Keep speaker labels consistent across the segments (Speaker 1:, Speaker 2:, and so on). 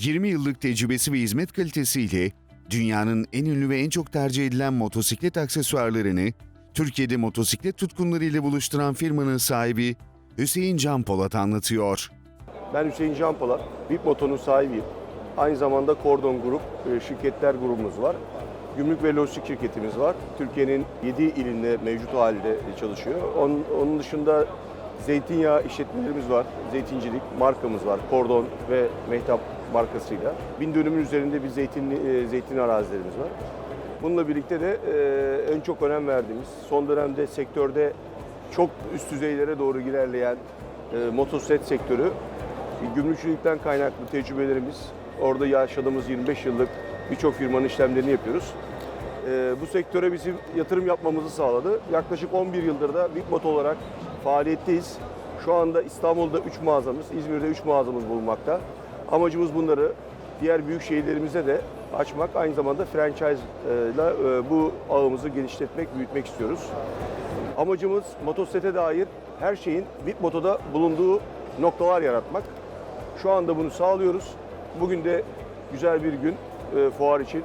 Speaker 1: 20 yıllık tecrübesi ve hizmet kalitesiyle dünyanın en ünlü ve en çok tercih edilen motosiklet aksesuarlarını Türkiye'de motosiklet tutkunlarıyla buluşturan firmanın sahibi Hüseyin Can Polat anlatıyor.
Speaker 2: Ben Hüseyin Can Polat, Bip Moto'nun sahibiyim. Aynı zamanda Kordon Grup e, şirketler grubumuz var. Gümrük ve lojistik şirketimiz var. Türkiye'nin 7 ilinde mevcut halde çalışıyor. Onun, onun dışında zeytinyağı işletmelerimiz var. Zeytincilik markamız var. Kordon ve Mehtap markasıyla. Bin dönümün üzerinde bir zeytin, e, zeytin arazilerimiz var. Bununla birlikte de e, en çok önem verdiğimiz, son dönemde sektörde çok üst düzeylere doğru ilerleyen e, motosiklet sektörü, gümrükçülükten kaynaklı tecrübelerimiz, orada yaşadığımız 25 yıllık birçok firmanın işlemlerini yapıyoruz. E, bu sektöre bizim yatırım yapmamızı sağladı. Yaklaşık 11 yıldır da Bitmot olarak faaliyetteyiz. Şu anda İstanbul'da 3 mağazamız, İzmir'de 3 mağazamız bulunmakta. Amacımız bunları diğer büyük şehirlerimize de açmak, aynı zamanda franchise ile e, bu ağımızı genişletmek, büyütmek istiyoruz. Amacımız motosiklete dair her şeyin Bitmoto'da bulunduğu noktalar yaratmak. Şu anda bunu sağlıyoruz. Bugün de güzel bir gün e, fuar için.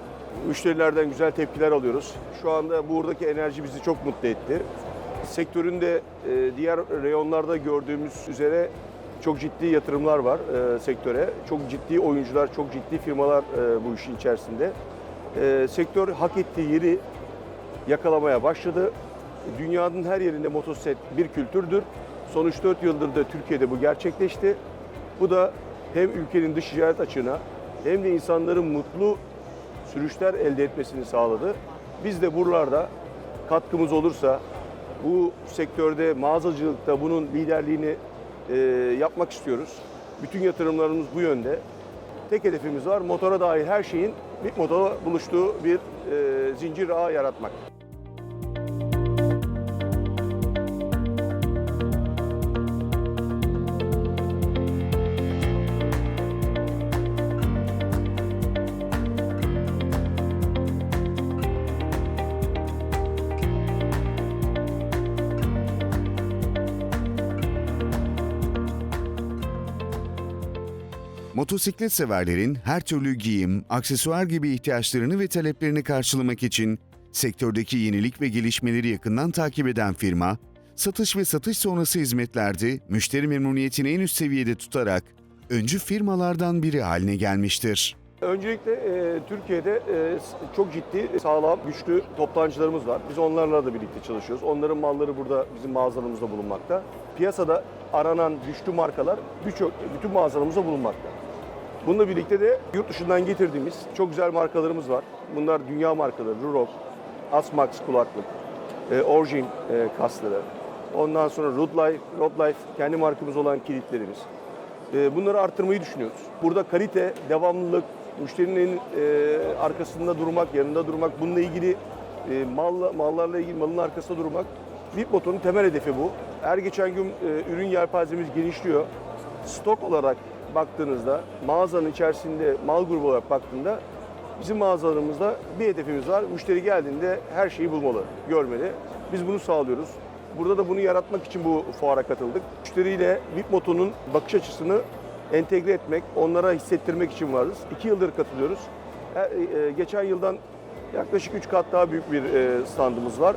Speaker 2: Müşterilerden güzel tepkiler alıyoruz. Şu anda buradaki enerji bizi çok mutlu etti. Sektöründe e, diğer reyonlarda gördüğümüz üzere çok ciddi yatırımlar var e, sektöre. Çok ciddi oyuncular, çok ciddi firmalar e, bu işin içerisinde. E, sektör hak ettiği yeri yakalamaya başladı. Dünyanın her yerinde motosiklet bir kültürdür. Son 3-4 yıldır da Türkiye'de bu gerçekleşti. Bu da hem ülkenin dış ticaret açığına hem de insanların mutlu sürüşler elde etmesini sağladı. Biz de buralarda katkımız olursa bu sektörde mağazacılıkta bunun liderliğini e, yapmak istiyoruz. Bütün yatırımlarımız bu yönde. Tek hedefimiz var. Motora dair her şeyin bir motora buluştuğu bir e, zincir ağ yaratmak.
Speaker 1: Motosiklet severlerin her türlü giyim, aksesuar gibi ihtiyaçlarını ve taleplerini karşılamak için sektördeki yenilik ve gelişmeleri yakından takip eden firma, satış ve satış sonrası hizmetlerde müşteri memnuniyetini en üst seviyede tutarak öncü firmalardan biri haline gelmiştir.
Speaker 2: Öncelikle e, Türkiye'de e, çok ciddi, sağlam, güçlü toptancılarımız var. Biz onlarla da birlikte çalışıyoruz. Onların malları burada bizim mağazalarımızda bulunmakta. Piyasada aranan güçlü markalar birçok bütün mağazalarımızda bulunmakta. Bununla birlikte de yurt dışından getirdiğimiz çok güzel markalarımız var. Bunlar dünya markaları, Rurok, Asmax kulaklık, e, Origin e, kasları. Ondan sonra Rodlife, Rodlife kendi markamız olan kilitlerimiz. E, bunları arttırmayı düşünüyoruz. Burada kalite, devamlılık, müşterinin e, arkasında durmak, yanında durmak, bununla ilgili e, malla, mallarla ilgili malın arkasında durmak. Bitmoto'nun temel hedefi bu. Her geçen gün e, ürün yelpazemiz genişliyor. Stok olarak baktığınızda, mağazanın içerisinde mal grubu olarak baktığında bizim mağazalarımızda bir hedefimiz var. Müşteri geldiğinde her şeyi bulmalı, görmeli. Biz bunu sağlıyoruz. Burada da bunu yaratmak için bu fuara katıldık. Müşteriyle Bitmoto'nun bakış açısını entegre etmek, onlara hissettirmek için varız. İki yıldır katılıyoruz. E, e, geçen yıldan yaklaşık üç kat daha büyük bir e, standımız var.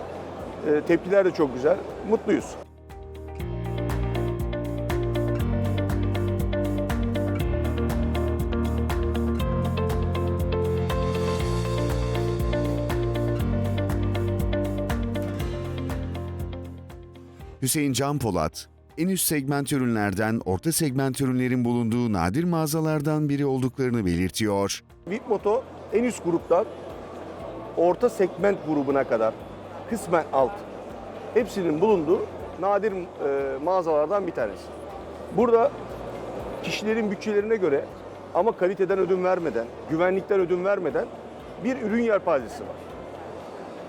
Speaker 2: Tepkiler de çok güzel. Mutluyuz.
Speaker 1: Hüseyin Can Polat, en üst segment ürünlerden orta segment ürünlerin bulunduğu nadir mağazalardan biri olduklarını belirtiyor.
Speaker 2: Bitmoto en üst gruptan orta segment grubuna kadar kısmen alt hepsinin bulunduğu nadir e, mağazalardan bir tanesi. Burada kişilerin bütçelerine göre ama kaliteden ödün vermeden, güvenlikten ödün vermeden bir ürün yelpazesi var.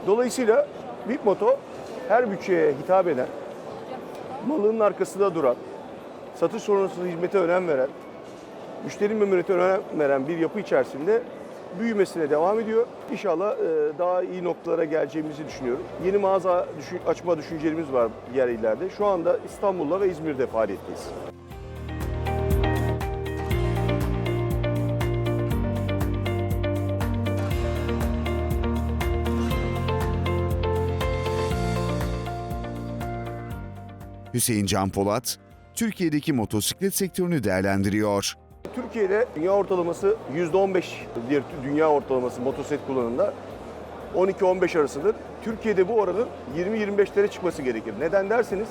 Speaker 2: Dolayısıyla Bitmoto her bütçeye hitap eden, malının arkasında duran, satış sonrası hizmete önem veren, müşteri memnuniyetine önem veren bir yapı içerisinde büyümesine devam ediyor. İnşallah e, daha iyi noktalara geleceğimizi düşünüyorum. Yeni mağaza açma düşüncelerimiz var diğer illerde. Şu anda İstanbul'da ve İzmir'de faaliyetteyiz.
Speaker 1: Hüseyin Can Polat, Türkiye'deki motosiklet sektörünü değerlendiriyor.
Speaker 2: Türkiye'de dünya ortalaması %15 diğer dünya ortalaması motosiklet kullanımında 12-15 arasıdır. Türkiye'de bu oranın 20-25'lere çıkması gerekir. Neden derseniz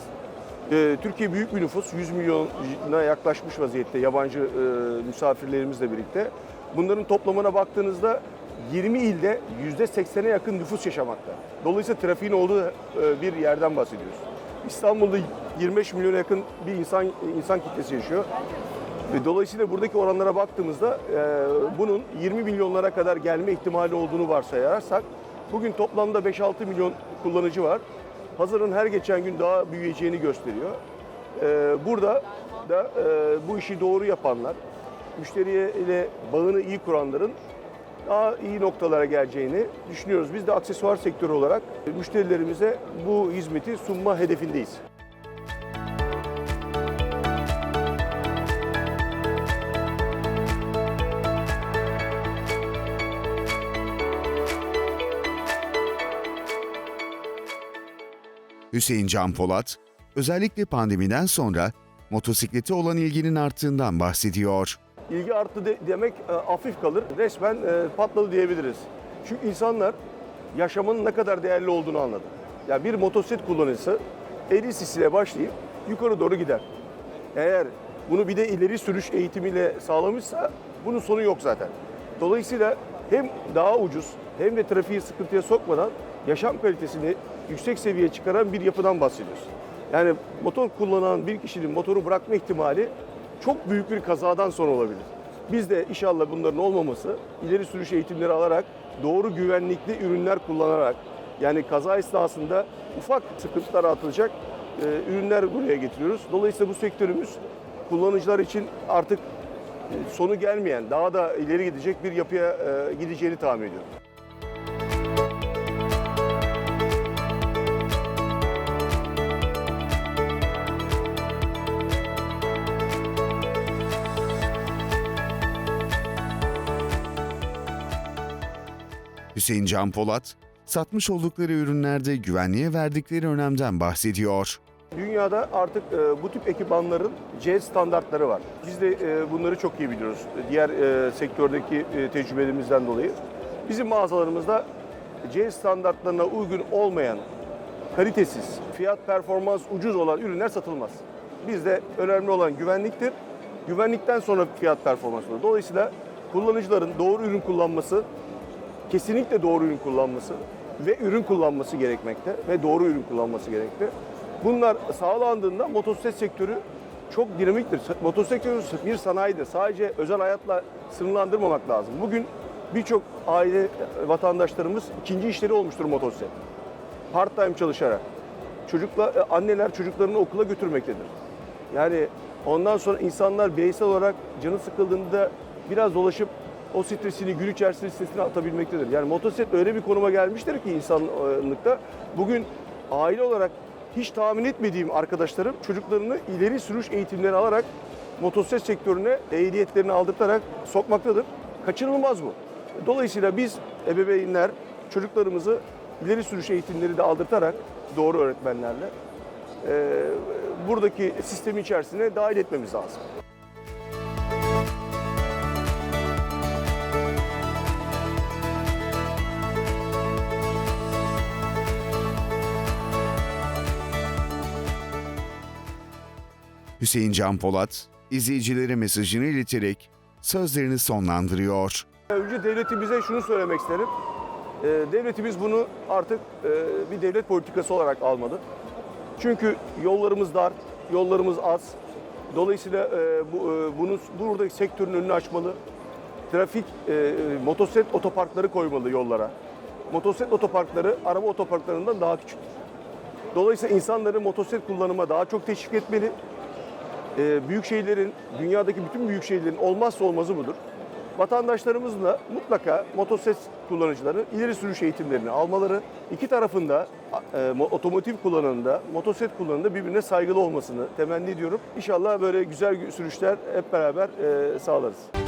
Speaker 2: e, Türkiye büyük bir nüfus, 100 milyona yaklaşmış vaziyette yabancı e, misafirlerimizle birlikte. Bunların toplamına baktığınızda 20 ilde %80'e yakın nüfus yaşamakta. Dolayısıyla trafiğin olduğu e, bir yerden bahsediyoruz. İstanbul'da 25 milyona yakın bir insan insan kitlesi yaşıyor. Ve Dolayısıyla buradaki oranlara baktığımızda e, bunun 20 milyonlara kadar gelme ihtimali olduğunu varsayarsak bugün toplamda 5-6 milyon kullanıcı var. Pazarın her geçen gün daha büyüyeceğini gösteriyor. E, burada da e, bu işi doğru yapanlar, müşteriye ile bağını iyi kuranların daha iyi noktalara geleceğini düşünüyoruz. Biz de aksesuar sektörü olarak müşterilerimize bu hizmeti sunma hedefindeyiz.
Speaker 1: Hüseyin Can Polat, özellikle pandemiden sonra motosiklete olan ilginin arttığından bahsediyor.
Speaker 2: İlgi arttı de- demek e, hafif kalır. Resmen e, patladı diyebiliriz. Çünkü insanlar yaşamın ne kadar değerli olduğunu anladı. Ya bir motosiklet kullanıcısı 50 cc ile başlayıp yukarı doğru gider. Eğer bunu bir de ileri sürüş eğitimiyle sağlamışsa bunun sonu yok zaten. Dolayısıyla hem daha ucuz hem de trafiği sıkıntıya sokmadan yaşam kalitesini yüksek seviyeye çıkaran bir yapıdan bahsediyoruz. Yani motor kullanan bir kişinin motoru bırakma ihtimali çok büyük bir kazadan sonra olabilir. Biz de inşallah bunların olmaması, ileri sürüş eğitimleri alarak, doğru güvenlikli ürünler kullanarak, yani kaza esnasında ufak sıkıntılar atılacak e, ürünler buraya getiriyoruz. Dolayısıyla bu sektörümüz kullanıcılar için artık e, sonu gelmeyen, daha da ileri gidecek bir yapıya e, gideceğini tahmin ediyorum.
Speaker 1: Hüseyin Can Polat, satmış oldukları ürünlerde güvenliğe verdikleri önemden bahsediyor.
Speaker 2: Dünyada artık e, bu tip ekipmanların C standartları var. Biz de e, bunları çok iyi biliyoruz. Diğer e, sektördeki e, tecrübelerimizden dolayı. Bizim mağazalarımızda C standartlarına uygun olmayan, kalitesiz, fiyat performans ucuz olan ürünler satılmaz. Bizde önemli olan güvenliktir. Güvenlikten sonra fiyat performans olur. Dolayısıyla kullanıcıların doğru ürün kullanması, kesinlikle doğru ürün kullanması ve ürün kullanması gerekmekte ve doğru ürün kullanması gerekli. Bunlar sağlandığında motosiklet sektörü çok dinamiktir. Motosiklet sektörü bir sanayidir. Sadece özel hayatla sınırlandırmamak lazım. Bugün birçok aile vatandaşlarımız ikinci işleri olmuştur motosiklet. Part time çalışarak. Çocuklar, anneler çocuklarını okula götürmektedir. Yani ondan sonra insanlar bireysel olarak canı sıkıldığında biraz dolaşıp o stresini gün içerisinde stresini atabilmektedir. Yani motosiklet öyle bir konuma gelmiştir ki insanlıkta. Bugün aile olarak hiç tahmin etmediğim arkadaşlarım çocuklarını ileri sürüş eğitimleri alarak motosiklet sektörüne ehliyetlerini aldırtarak sokmaktadır. Kaçınılmaz bu. Dolayısıyla biz ebeveynler çocuklarımızı ileri sürüş eğitimleri de aldırtarak doğru öğretmenlerle e, buradaki sistemi içerisine dahil etmemiz lazım.
Speaker 1: Hüseyin Can Polat, izleyicilere mesajını ileterek sözlerini sonlandırıyor.
Speaker 2: Önce devletimize şunu söylemek isterim. Ee, devletimiz bunu artık e, bir devlet politikası olarak almalı. Çünkü yollarımız dar, yollarımız az. Dolayısıyla e, bu, e, bunu buradaki sektörün önünü açmalı. Trafik, motosiklet otoparkları koymalı yollara. Motosiklet otoparkları araba otoparklarından daha küçük. Dolayısıyla insanları motosiklet kullanıma daha çok teşvik etmeli. E, büyük şehirlerin, dünyadaki bütün büyük şehirlerin olmazsa olmazı budur. Vatandaşlarımızın da mutlaka motosiklet kullanıcıları ileri sürüş eğitimlerini almaları, iki tarafında e, mo- otomotiv kullanımında, motosiklet kullanımında birbirine saygılı olmasını temenni ediyorum. İnşallah böyle güzel sürüşler hep beraber e, sağlarız.